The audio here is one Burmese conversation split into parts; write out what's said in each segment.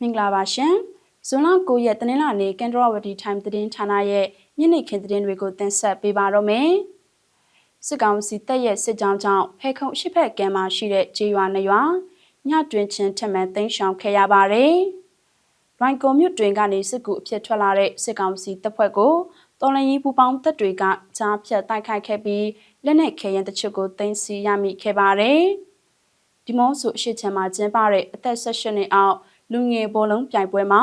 မင်္ဂလာပါရှင်ဇွန်လ9ရက်တနင်္လာနေ့ကန်ဒရဝတီ time သတင်းဌာနရဲ့ညနေခင်းသတင်းတွေကိုတင်ဆက်ပေးပါတော့မယ်စစ်ကောင်စီတပ်ရဲ့စစ်ကြောင်းကြောင့်ဖဲခုံရှိဖက်ကမ်းမှာရှိတဲ့ဂျေရွာနရွာညတွင်ချင်းထက်မှန်သိမ်းရှောင်ခဲ့ရပါတယ်ရိုင်ကွန်မြို့တွင်ကနေစစ်ကူအဖြစ်ထွက်လာတဲ့စစ်ကောင်စီတပ်ဖွဲ့ကိုတော်လန်ကြီးပူပေါင်းတပ်တွေကကြားဖြတ်တိုက်ခိုက်ခဲ့ပြီးလက်နက်ခဲယမ်းတချို့ကိုသိမ်းဆည်းရမိခဲ့ပါတယ်ဒီမော့ဆိုအရှိချမ်းမှာကျင်းပတဲ့အသက်16နှစ်အောက် လူငယ်ဘောလုံးပြိုင်ပွဲမှာ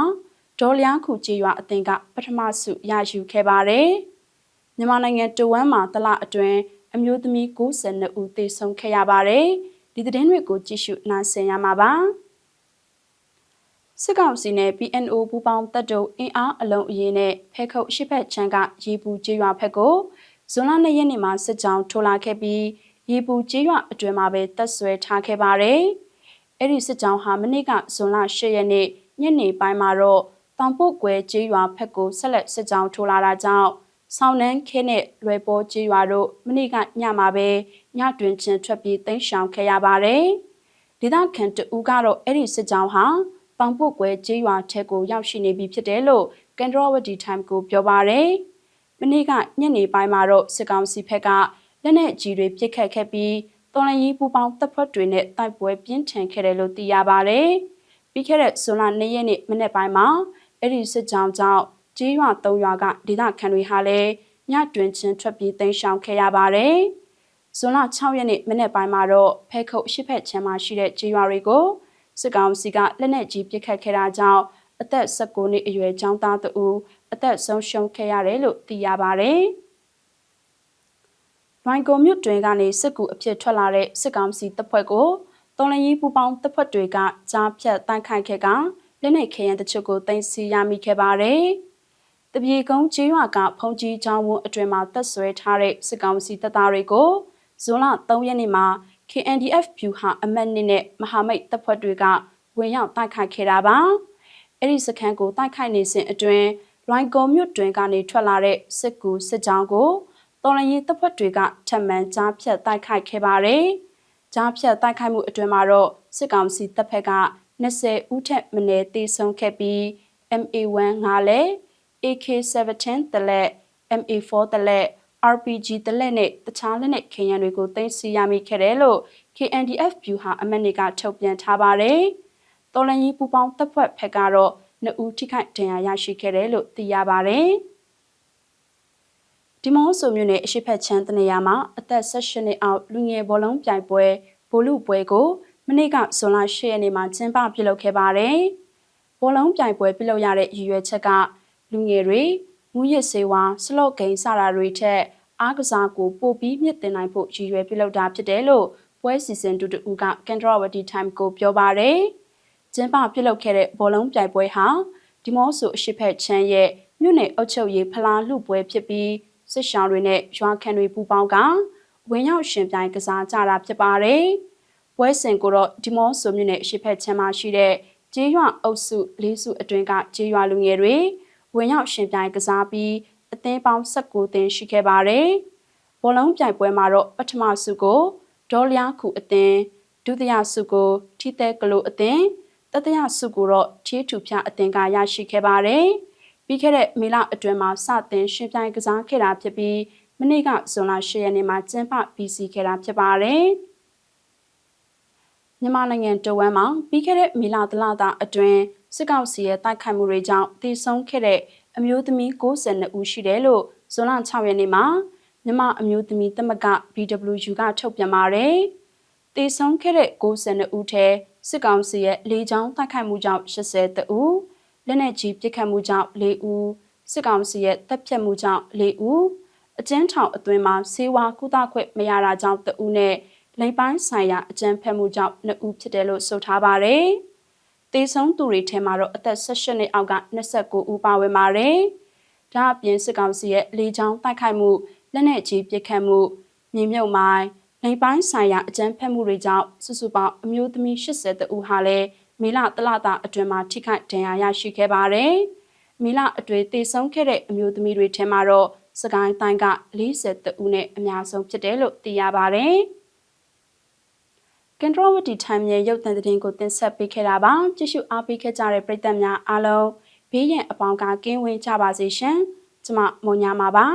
ဒေါ်လျားခုကြေးရွာအသင်းကပထမဆုရယူခဲ့ပါတယ်။မြန်မာနိုင်ငံတဝမ်းမှာတလအတွင်းအမျိုးသမီး92ဦးသေဆုံးခဲ့ရပါတယ်။ဒီသတင်းတွေကိုကြည့်ရှုနားဆင်ရမှာပါ။စစ်ကောင်စီနဲ့ PNO ပူးပေါင်းတပ်တို့အင်အားအလုံးအရေးနဲ့ဖဲခုတ်ရှိဖက်ချမ်းကရေပူကြေးရွာဖက်ကိုဇွန်လ2ရက်နေ့မှာစစ်ကြောင်းထိုးလာခဲ့ပြီးရေပူကြေးရွာအတွင်မှာပဲတပ်ဆွဲထားခဲ့ပါတယ်။ အဲ့ဒီစစ်ကြောင်းဟာမနေ့ကဇွန်လ10ရက်နေ့ညနေပိုင်းမှာတော့တောင်ပုတ်ကွယ်ကျေးရွာဖက်ကိုဆက်လက်စစ်ကြောင်းထိုးလာတာကြောင့်ဆောင်းနှန်းခဲနဲ့လွယ်ပေါ်ကျေးရွာတို့မနေ့ကညမှာပဲညတွင်ချင်းထွက်ပြေးတိမ်းရှောင်ခဲ့ရပါတယ်။ဒေသခံတဦးကတော့အဲ့ဒီစစ်ကြောင်းဟာတောင်ပုတ်ကွယ်ကျေးရွာထက်ကိုရောက်ရှိနေပြီဖြစ်တယ်လို့ကန်ဒရဝတီ time ကိုပြောပါတယ်။မနေ့ကညနေပိုင်းမှာတော့စစ်ကောင်စီဘက်ကလက်နက်ကြီးတွေပစ်ခတ်ခဲ့ပြီး တော်လရင်ပူပေါင်းတပ်ဖွဲ့တွေနဲ့တိုက်ပွဲပြင်းထန်ခဲ့တယ်လို့သိရပါတယ်။ပြီးခဲ့တဲ့ဇွန်လ2ရက်နေ့မနေ့ပိုင်းမှာအဲ့ဒီစစ်ကြောင်းကြောင့်ကြီးရွာ၃ရွာကဒေသခံတွေဟာလည်းညတွင်ချင်းထွက်ပြေးတိမ်းရှောင်ခဲ့ရပါတယ်။ဇွန်လ6ရက်နေ့မနေ့ပိုင်းမှာတော့ဖဲခုတ်ရှိဖက်ချမ်းမှာရှိတဲ့ကြီးရွာတွေကိုစစ်ကောင်စီကလက်နက်ကြီးပစ်ခတ်ခဲ့တာကြောင့်အသက်19နှစ်အရွယ်ចောင်းသားတူအသက်ဆုံးရှုံးခဲ့ရတယ်လို့သိရပါတယ်။ ရိုင်ကိုမြို့တွင်ကနေစစ်ကူအဖြစ်ထွက်လာတဲ့စစ်ကောင်စီတပ်ဖွဲ့ကိုတော်လရင်ပူပေါင်းတပ်ဖွဲ့တွေကကြားဖြတ်တိုက်ခိုက်ခဲ့ကလက်နက်ခဲယမ်းတချို့ကိုတင်စီရမိခဲ့ပါတယ်။တပြေကုန်းကျေးရွာကဖုန်ကြီးကျောင်းဝန်းအတွင်မှာတပ်ဆွဲထားတဲ့စစ်ကောင်စီတပ်သားတွေကိုဇွန်လ3ရက်နေ့မှာ KNDF ဗျူဟာအမတ်နစ်နဲ့မဟာမိတ်တပ်ဖွဲ့တွေကဝင်ရောက်တိုက်ခိုက်ခဲ့တာပါ။အဲ့ဒီစခန်းကိုတိုက်ခိုက်နေစဉ်အတွင်းရိုင်ကောမြို့တွင်ကနေထွက်လာတဲ့စစ်ကူစစ်ကြောင်းကို တော်လရင်တပ်ဖွဲ့တွေကထပ်မံကြားဖြတ်တိုက်ခိုက်ခဲ့ပါတယ်။ကြားဖြတ်တိုက်ခိုက်မှုအတွင်းမှာတော့စစ်ကောင်စီတပ်ဖက်က20ဦးထက်မနည်းသေဆုံးခဲ့ပြီး MA1 ငါလဲ AK17 တလက် MA4 တလက် RPG တလက်နဲ့တခြားလက်နက်ခဲယမ်းတွေကိုသိမ်းဆည်းရမိခဲ့တယ်လို့ KNDF ဗျူဟာအမတ်တွေကထုတ်ပြန်ထားပါတယ်။တော်လရင်ပူပေါင်းတပ်ဖွဲ့ဖက်ကတော့နှစ်ဦးထိခိုက်ဒဏ်ရာရရှိခဲ့တယ်လို့သိရပါတယ်။ ဒီမော့ဆိုမြို့နယ်အရှိဖက်ချမ်းတနေရာမှာအသက်16နှစ်အောက်လူငယ်ဘောလုံးပြိုင်ပွဲဘိုလူပွဲကိုမနေ့ကဇွန်လ10ရက်နေ့မှာကျင်းပပြုလုပ်ခဲ့ပါတယ်။ဘောလုံးပြိုင်ပွဲပြုလုပ်ရတဲ့ရည်ရွယ်ချက်ကလူငယ်တွေမူရစ်စေဝါစလော့ဂိမ်းစတာတွေထက်အားကစားကိုပိုပြီးမြင့်တင်နိုင်ဖို့ရည်ရွယ်ပြုလုပ်တာဖြစ်တယ်လို့ပွဲစီစဉ်တူတူကကန်ဒရဝတီ time ကိုပြောပါတယ်။ကျင်းပပြုလုပ်ခဲ့တဲ့ဘောလုံးပြိုင်ပွဲဟာဒီမော့ဆိုအရှိဖက်ချမ်းရဲ့မြို့နယ်အုပ်ချုပ်ရေးဖလားလူပွဲဖြစ်ပြီး စစ်ရှောင်းတွေနဲ့ရွာခံတွေပူးပေါင်းကဝင်ရောက်ရှင်ပြိုင်ကစားကြတာဖြစ်ပါတယ်။ပွဲစဉ်ကိုတော့ဒီမော့ဆိုမြို့နယ်အရှိဖက်ချမ်းမှာရှိတဲ့ကျေးရွာအုပ်စုလေးစုအတွင်းကကျေးရွာလူငယ်တွေဝင်ရောက်ရှင်ပြိုင်ကစားပြီးအသင်းပေါင်း19သင်းရှိခဲ့ပါတယ်။ဘောလုံးပြိုင်ပွဲမှာတော့ပထမဆုကိုဒေါ်လျာခုအသင်းဒုတိယဆုကိုထီသဲကလိုအသင်းတတိယဆုကိုတော့ချေးထူဖြာအသင်းကရရှိခဲ့ပါတယ်။ ပြီးခဲ့တဲ့မေလအတွင်းမှာစတင်ရှင်ပြိုင်ကစားခဲ့တာဖြစ်ပြီးမနေ့ကဇွန်လ10ရက်နေ့မှာကျင်းပပြီးစီးခဲ့တာဖြစ်ပါတယ်။မြန်မာနိုင်ငံတဝမ်းမှာပြီးခဲ့တဲ့မေလတလတာအတွင်းစစ်ကောင်စီရဲ့တိုက်ခိုက်မှုတွေကြောင့်တည်ဆုံခဲ့တဲ့အမျိုးသမီး92ဦးရှိတယ်လို့ဇွန်လ6ရက်နေ့မှာမြန်မာအမျိုးသမီးသမဂ BWU ကထုတ်ပြန်ပါတယ်။တည်ဆုံခဲ့တဲ့92ဦးထဲစစ်ကောင်စီရဲ့လေကြောင်းတိုက်ခိုက်မှုကြောင့်80ဦး လက်နက်ကြီးပစ်ခတ်မှုကြောင့်၄ဦးစစ်ကောင်စီရဲ့တပ်ဖြတ်မှုကြောင့်၄ဦးအကျဉ်းထောင်အတွင်းမှာဆေးဝါးကုသခွင့်မရတာကြောင့်တဦးနဲ့လိမ်ပိုင်းဆိုင်ရာအကြမ်းဖက်မှုကြောင့်2ဦးဖြစ်တယ်လို့ဆိုထားပါတယ်။တေဆုံးသူတွေထဲမှာတော့အသက်18နှစ်အောက်က29ဦးပါဝင်ပါတယ်။ဒါအပြင်စစ်ကောင်စီရဲ့လေကြောင်းတိုက်ခိုက်မှုလက်နက်ကြီးပစ်ခတ်မှုမြေမြုပ်မိုင်းလိမ်ပိုင်းဆိုင်ရာအကြမ်းဖက်မှုတွေကြောင့်စုစုပေါင်းအမျိုးသမီး80တဦးဟာလည်း မေလတလတာအတွင်းမှာထိခိုက်ဒဏ်ရာရရှိခဲ့ပါတယ်။မေလအတွင်းတည်ဆုံခဲ့တဲ့အမျိုးသမီးတွေထဲမှာတော့စကိုင်းတိုင်းက40ဦးနဲ့အများဆုံးဖြစ်တယ်လို့သိရပါတယ်။ကင်ဒရဝတီထမ်းမြေရုပ်သံသတင်းကိုတင်ဆက်ပေးခဲ့တာပါကြည့်ရှုအားပေးခဲ့ကြတဲ့ပရိသတ်များအားလုံးဘေးရန်အပေါင်းကကင်းဝေးကြပါစေရှင်ကျမမွန်ညာမှာပါ